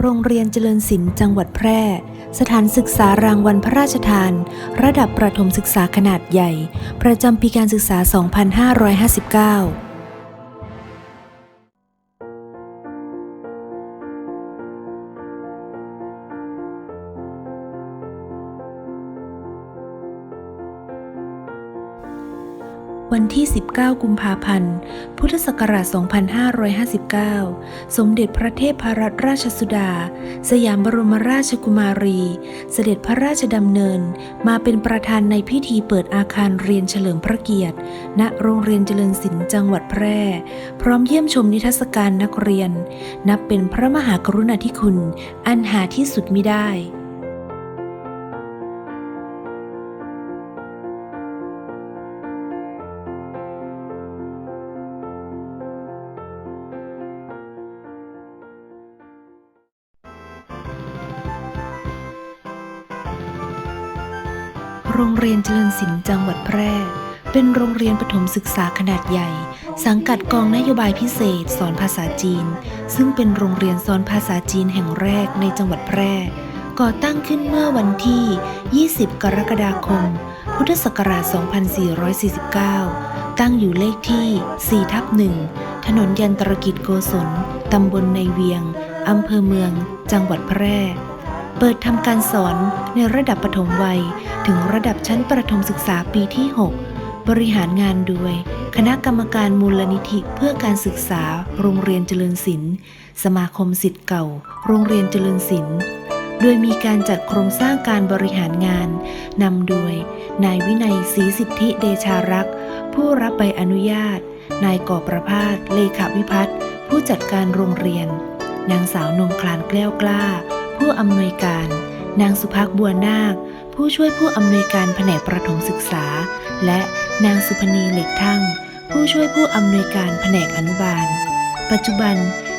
โรงเรียนเจริญศิลป์จังหวัดแพร่ สถานศึกษารางวัลพระราชทาน ระดับประถมศึกษาขนาดใหญ่ ประจำปีการศึกษา 2559 วันที่ 19 กุมภาพันธ์ พุทธศักราช 2559 สมเด็จพระเทพรัตนราชสุดา สยามบรมราชกุมารี เสด็จพระราชดำเนิน มาเป็นประธานในพิธีเปิดอาคารเรียนเฉลิมพระเกียรติ ณ โรงเรียนเจริญศิลป์จังหวัดแพร่ พร้อมเยี่ยมชมนิทรรศการนักเรียน นับเป็นพระมหากรุณาธิคุณ อันหาที่สุดมิได้ โรงเรียนเจริญศิลป์จังหวัดแพร่ เป็นโรงเรียนประถมศึกษาขนาดใหญ่ สังกัดกองนโยบายพิเศษ สอนภาษาจีน ซึ่งเป็นโรงเรียนสอนภาษาจีนแห่งแรกในจังหวัดแพร่ ก่อตั้งขึ้นเมื่อวันที่ 20 กรกฎาคม พุทธศักราช 2449 ตั้งอยู่เลขที่4ทับ1ถนนยันตรกิจโกศล ตำบลในเวียง อำเภอเมือง จังหวัดแพร่ เปิดทำการสอนในระดับปฐมวัย ถึงระดับชั้นประถมศึกษาปีที่ 6 บริหารงานโดย คณะกรรมการมูลนิธิเพื่อการศึกษา โรงเรียนเจริญศิลป์สมาคมสิทธิ์เก่า โรงเรียนเจริญศิลป์โดยมีการจัดโครงสร้างการบริหารงานนำโดย นายวินัยศรีสิทธิเดชารักษ์ ผู้รับใบอนุญาต นายก่อประพาสเลขาวิพัฒน์ผู้จัดการโรงเรียน นางสาวนงคลานแกล้วกล้า ผู้อำนวยการ นางสุภักบัวนาค ผู้ช่วยผู้อำนวยการแผนกประถมศึกษา และนางสุพนีเหล็กทั่งผู้ช่วยผู้อำนวยการแผนกอนุบาล ปัจจุบัน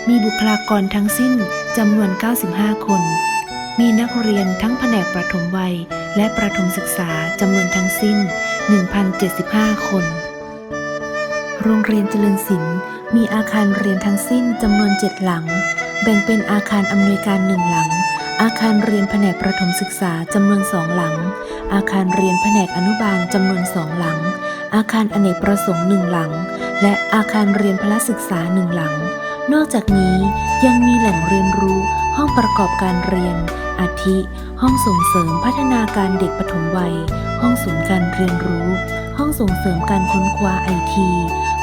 มีบุคลากรทั้งสิ้นจำนวน 95 คน มีนักเรียนทั้งแผนกประถมวัย และประถมศึกษาจำนวนทั้งสิ้น 1,075 คน โรงเรียนเจริญศิลป์มีอาคารเรียนทั้งสิ้นจำนวน 7 หลัง แบ่งเป็นอาคารอำนวยการหนึ่งหลัง อาคารเรียนแผนกประถมศึกษาจำนวนสองหลัง อาคารเรียนแผนกอนุบาลจำนวนสองหลัง อาคารอเนกประสงค์หนึ่งหลัง และอาคารเรียนพละศึกษาหนึ่งหลัง นอกจากนี้ยังมีแหล่งเรียนรู้ ห้องประกอบการเรียน อาทิ ห้องส่งเสริมพัฒนาการเด็กปฐมวัย ห้องศูนย์การเรียนรู้ ห้องส่งเสริมการค้นคว้าไอที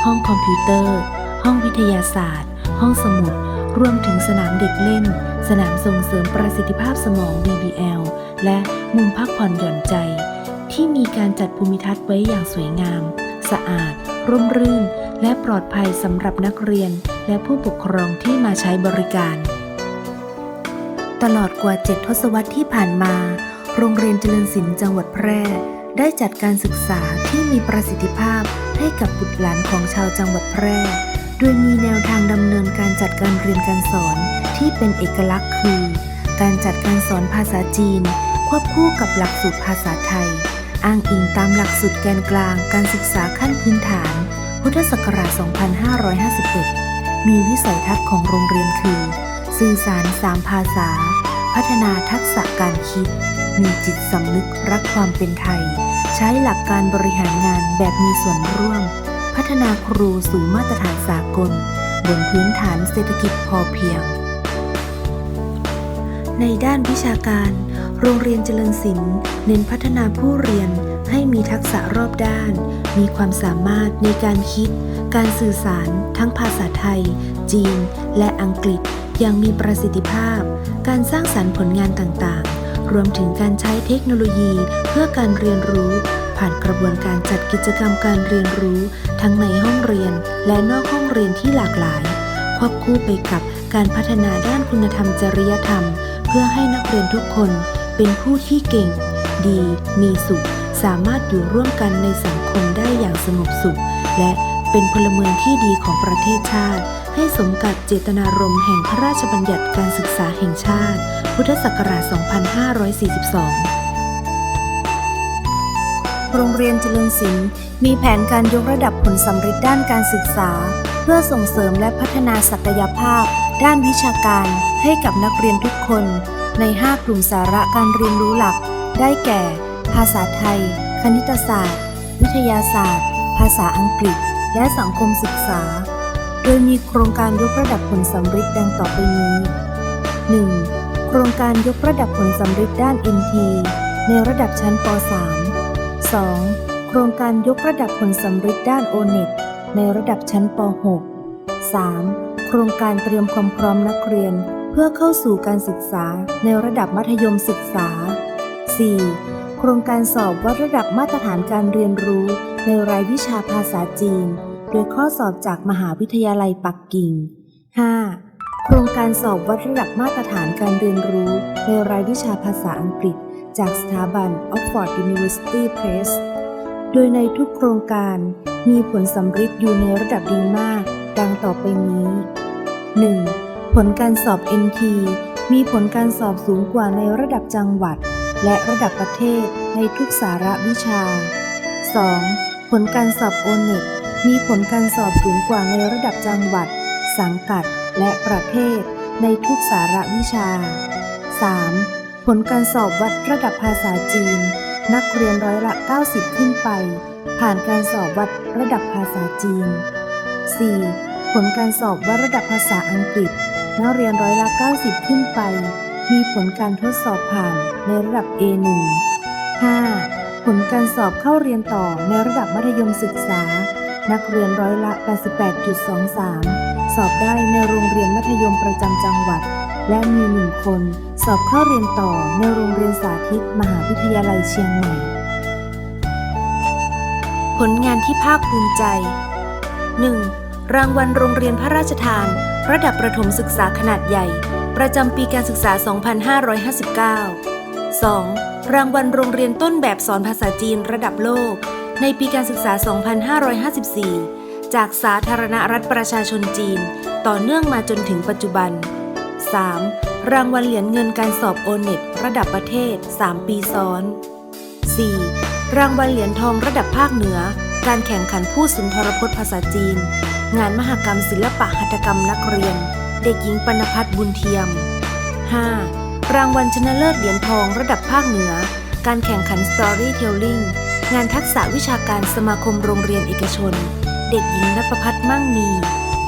ห้องคอมพิวเตอร์ ห้องวิทยาศาสตร์ ห้องสมุด รวมถึงสนามเด็กเล่น สนามส่งเสริมประสิทธิภาพสมอง BBL และมุมพักผ่อนหย่อนใจ ที่มีการจัดภูมิทัศน์ไว้อย่างสวยงาม สะอาด ร่มรื่น และปลอดภัยสำหรับนักเรียน และผู้ปกครองที่มาใช้บริการ ตลอดกว่า 7 ทศวรรษที่ผ่านมา โรงเรียนเจริญศิลป์จังหวัดแพร่ ได้จัดการศึกษาที่มีประสิทธิภาพให้กับบุตรหลานของชาวจังหวัดแพร่ โดยมีแนวทางดำเนินการจัดการเรียนการสอนที่เป็นเอกลักษณ์คือ การจัดการสอนภาษาจีน ควบคู่กับหลักสูตรภาษาไทย อ้างอิงตามหลักสูตรแกนกลางการศึกษาขั้นพื้นฐาน พุทธศักราช 2551 มีวิสัยทัศน์ของโรงเรียนคือ สื่อสารสามภาษา พัฒนาทักษะการคิด มีจิตสำนึกรักความเป็นไทย ใช้หลักการบริหารงานแบบมีส่วนร่วม พัฒนาครูสู่มาตรฐานสากล บนพื้นฐานเศรษฐกิจพอเพียง ในด้านวิชาการ โรงเรียนเจริญศิลป์เน้นพัฒนาผู้เรียนให้มีทักษะรอบด้าน มีความสามารถในการคิด การสื่อสาร ทั้งภาษาไทย จีน และอังกฤษ อย่างมีประสิทธิภาพ การสร้างสรรค์ผลงานต่างๆ รวมถึงการใช้เทคโนโลยีเพื่อการเรียนรู้ ผ่านกระบวนการจัด กิจกรรมการเรียนรู้ทั้งในห้องเรียนและนอกห้องเรียนที่หลากหลาย ควบคู่ไปกับการพัฒนาด้านคุณธรรมจริยธรรม เพื่อให้นักเรียนทุกคนเป็นผู้ที่เก่ง ดี มีสุข สามารถอยู่ร่วมกันในสังคมได้อย่างสงบสุข และเป็นพลเมืองที่ดีของประเทศชาติ ให้สมกับเจตนารมณ์แห่งพระราชบัญญัติการศึกษาแห่งชาติ พุทธศักราช 2542 โรงเรียนเจริญศิลป์มีแผนการยกระดับผลสำเร็จด้านการศึกษา เพื่อส่งเสริมและพัฒนาศักยภาพ ด้านวิชาการให้กับนักเรียนทุกคน ใน 5 กลุ่มสาระการเรียนรู้หลัก ได้แก่ ภาษาไทย คณิตศาสตร์ วิทยาศาสตร์ ภาษาอังกฤษ และสังคมศึกษา โดยมีโครงการยกระดับผลสำฤทธิ์ดังต่อไปนี้ 1. โครงการยกระดับผลสำฤทธิ์ด้าน NT ในระดับชั้นป .3 2. โครงการยกระดับผลสำฤทธิ์ด้าน ONET ในระดับชั้นป .6 3. โครงการเตรียมความพร้อมนักเรียน เพื่อเข้าสู่การศึกษาในระดับมัธยมศึกษา 4. โครงการสอบวัดระดับมาตรฐานการเรียนรู้ในรายวิชาภาษาจีน โดยข้อสอบจากมหาวิทยาลัยปักกิ่ง 5. โครงการสอบวัดระดับมาตรฐานการเรียนรู้ในรายวิชาภาษาอังกฤษ จากสถาบัน Oxford University Press โดยในทุกโครงการมีผลสำฤทธิ์อยู่ในระดับดีมาก ดังต่อไปนี้ 1. ผลการสอบ NT มีผลการสอบสูงกว่าในระดับจังหวัด และระดับประเทศในทุกสาระวิชา 2. ผลการสอบ ONET มีผลการสอบสูงกว่าในระดับจังหวัด สังกัด และประเทศในทุกสาระวิชา 3. ผลการสอบวัดระดับภาษาจีน นักเรียนร้อยละ 90 ขึ้นไป ผ่านการสอบวัดระดับภาษาจีน 4. ผลการสอบวัดระดับภาษาอังกฤษ นักเรียนร้อยละ 90 ขึ้นไป มีผลการทดสอบผ่านในระดับ A1 5. ผลการสอบเข้าเรียนต่อในระดับมัธยมศึกษา นักเรียนร้อยละ 88.23 สอบได้ในโรงเรียนมัธยมประจำจังหวัด และมีหนึ่งคนสอบเข้าเรียนต่อในโรงเรียนสาธิตมหาวิทยาลัยเชียงใหม่ ผลงานที่ภาคภูมิใจ 1. รางวัลโรงเรียนพระราชทาน ระดับประถมศึกษาขนาดใหญ่ ประจำปีการศึกษา 2559 2. รางวัลโรงเรียนต้นแบบสอนภาษาจีนระดับโลก ในปีการศึกษา 2554 จากสาธารณรัฐประชาชนจีน ต่อเนื่องมาจนถึงปัจจุบัน 3. รางวัลเหรียญเงินการสอบโอเน็ตระดับประเทศ 3 ปีซ้อน 4. รางวัลเหรียญทองระดับภาคเหนือ การแข่งขันผู้สุนทรพจน์ภาษาจีน งานมหกรรมศิลปะหัตถกรรมนักเรียน เด็กหญิงปนพัฒน์บุญเทียม 5. รางวัลชนะเลิศเหรียญทองระดับภาคเหนือ การแข่งขัน Storytelling งานทักษะวิชาการสมาคมโรงเรียนเอกชน เด็กหญิงนภพัฒน์มั่งมี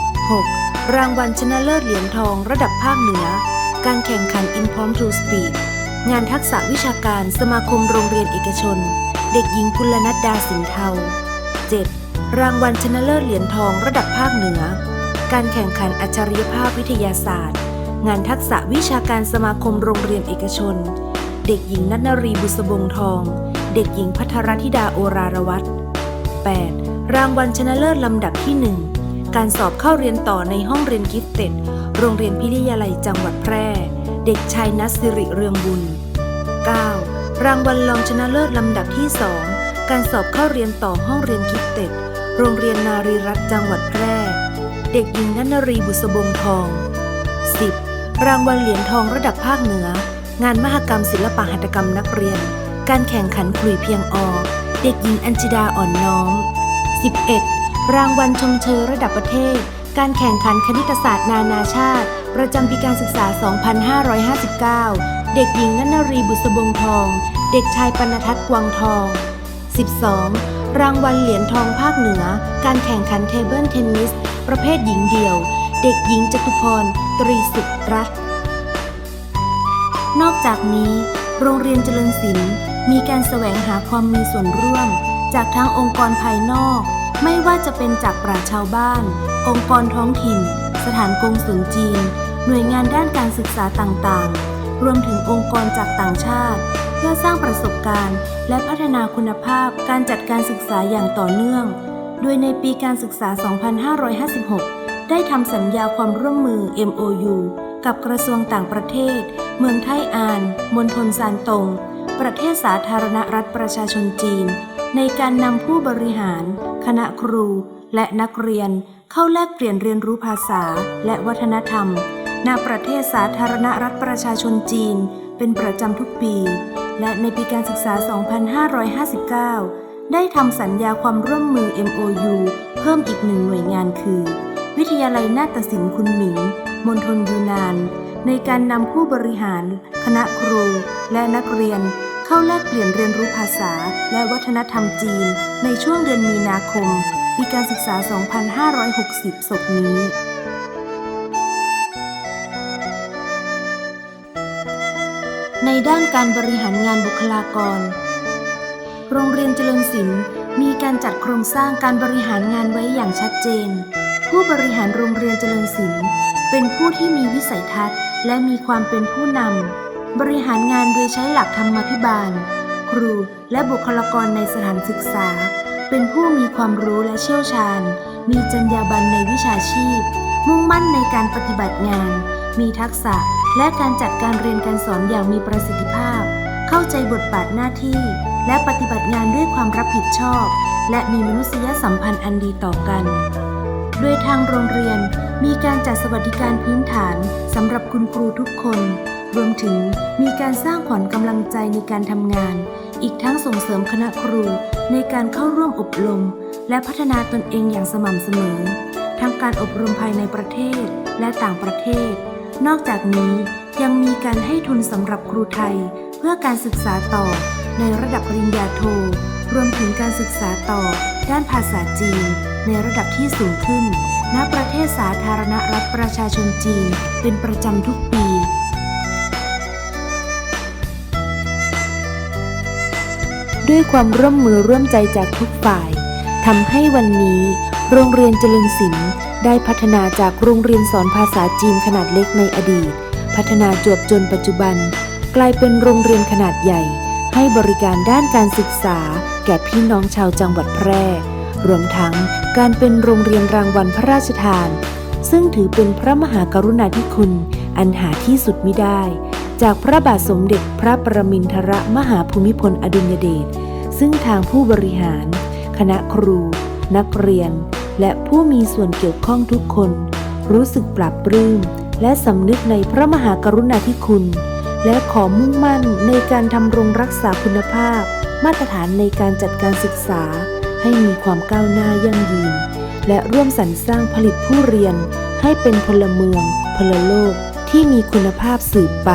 6. รางวัลชนะเลิศเหรียญทองระดับภาคเหนือ การแข่งขัน Impromptu Speed งานทักษะวิชาการสมาคมโรงเรียนเอกชน เด็กหญิงกุลนัดดาสินเทา 7. รางวัลชนะเลิศเหรียญทองระดับภาคเหนือ การแข่งขันอัจฉริยภาพวิทยาศาสตร์ งานทักษะวิชาการสมาคมโรงเรียนเอกชน เด็กหญิงนัทนรีบุษบงทอง เด็กหญิงพัทรธิดาโอรารวัตร 8. รางวัลชนะเลิศลำดับที่ 1 การสอบเข้าเรียนต่อในห้องเรียนกิฟเต็ด โรงเรียนพิทยาลัยจังหวัดแพร่ เด็กชายนัสสิริเรืองบุญ 9. รางวัลรองชนะเลิศลำดับที่ 2 การสอบเข้าเรียนต่อห้องเรียนกิฟเต็ด โรงเรียนนารีรัตน์จังหวัดแพร่ เด็กหญิงนันนรีบุษบงทอง 10. รางวัลเหรียญทองระดับภาคเหนือ งานมหกรรมศิลปะหัตถกรรมนักเรียน การแข่งขันขลุ่ยเพียงอ เด็กหญิงอัญชิดาอ่อนน้อม 11. รางวัลชมเชยระดับประเทศ การแข่งขันคณิตศาสตร์นานาชาติ ประจำปีการศึกษา 2559 เด็กหญิงนันรีบุษบงทอง เด็กชายปนทัศน์กวางทอง 12. รางวัลเหรียญทองภาคเหนือ การแข่งขันเทเบิลเทนนิส ประเภทหญิงเดี่ยว เด็กหญิงจตุพร ตรีสุขรัตน์นอกจากนี้ โรงเรียนเจริญศิลป์มีการแสวงหาความมีส่วนร่วม จากทั้งองค์กรภายนอก ไม่ว่าจะเป็นจากปราชญ์ชาวบ้าน องค์กรท้องถิ่น สถานกงสุลจีน หน่วยงานด้านการศึกษาต่างๆ รวมถึงองค์กรจากต่างชาติ เพื่อสร้างประสบการณ์ และพัฒนาคุณภาพการจัดการศึกษาอย่างต่อเนื่อง โดยในปีการศึกษา 2556 ได้ทำสัญญาความร่วมมือ MOU กับกระทรวงต่างประเทศ เมืองไทอาน มณฑลซานตง ประเทศสาธารณรัฐประชาชนจีน ในการนำผู้บริหาร คณะครูและนักเรียนเข้าแลกเปลี่ยนเรียนรู้ภาษาและวัฒนธรรมณประเทศสาธารณรัฐประชาชนจีน เป็นประจำทุกปี และในปีการศึกษา 2559 ได้ทำสัญญาความร่วมมือ MOU เพิ่มอีกหนึ่งหน่วยงานคือ วิทยาลัยนาฏศิลป์คุณหมิงมณฑลยูนาน ในการนำผู้บริหาร คณะครู และนักเรียน เข้าแลกเปลี่ยนเรียนรู้ภาษาและวัฒนธรรมจีน ในช่วงเดือนมีนาคม ปีการศึกษา 2560ศกนี้ ในด้านการบริหารงานบุคลากร โรงเรียนเจริญศิลป์มีการจัดโครงสร้างการบริหารงานไว้อย่างชัดเจน ผู้บริหารโรงเรียนเจริญศิลป์เป็นผู้ที่มีวิสัยทัศน์ และมีความเป็นผู้นำ บริหารงานโดยใช้หลักธรรมาภิบาล ครูและบุคลากรในสถานศึกษา เป็นผู้มีความรู้และเชี่ยวชาญ มีจรรยาบรรณในวิชาชีพ มุ่งมั่นในการปฏิบัติงาน มีทักษะและการจัดการเรียนการสอนอย่างมีประสิทธิภาพ เข้าใจบทบาทหน้าที่ และปฏิบัติงานด้วยความรับผิดชอบ และมีมนุษยสัมพันธ์อันดีต่อกันโดยทางโรงเรียนมีการจัดสวัสดิการพื้นฐานสำหรับคุณครูทุกคน รวมถึงมีการสร้างขวัญกำลังใจในการทำงาน อีกทั้งส่งเสริมคณะครูในการเข้าร่วมอบรม และพัฒนาตนเองอย่างสม่ำเสมอ ทั้งการอบรมภายในประเทศและต่างประเทศ นอกจากนี้ยังมีการให้ทุนสำหรับครูไทย เพื่อการศึกษาต่อในระดับปริญญาโท รวมถึงการศึกษาต่อ ด้านภาษาจีน ในระดับที่สูงขึ้น ณ ประเทศสาธารณรัฐประชาชนจีน เป็นประจำทุกปี ด้วยความร่วมมือร่วมใจจากทุกฝ่ายทำให้วันนี้ โรงเรียนเจริญศิลป์ได้พัฒนาจากโรงเรียนสอนภาษาจีนขนาดเล็กในอดีต พัฒนาจวบจนปัจจุบัน กลายเป็นโรงเรียนขนาดใหญ่ ให้บริการด้านการศึกษา แก่พี่น้องชาวจังหวัดแพร่ รวมทั้งการเป็นโรงเรียนรางวัลพระราชทาน ซึ่งถือเป็นพระมหากรุณาธิคุณอันหาที่สุดมิได้ จากพระบาทสมเด็จพระประมินทรมหาภูมิพลอดุลยเดช ซึ่งทางผู้บริหาร คณะครู นักเรียน และผู้มีส่วนเกี่ยวข้องทุกคน รู้สึกปรับปลื้มและสำนึกในพระมหากรุณาธิคุณ และขอมุ่งมั่นในการทำรงรักษาคุณภาพ มาตรฐานในการจัดการศึกษา ให้มีความก้าวหน้ายั่งยืน และร่วมสรรสร้างผลิตผู้เรียน ให้เป็นพลเมือง พลโลกที่มีคุณภาพสืบไป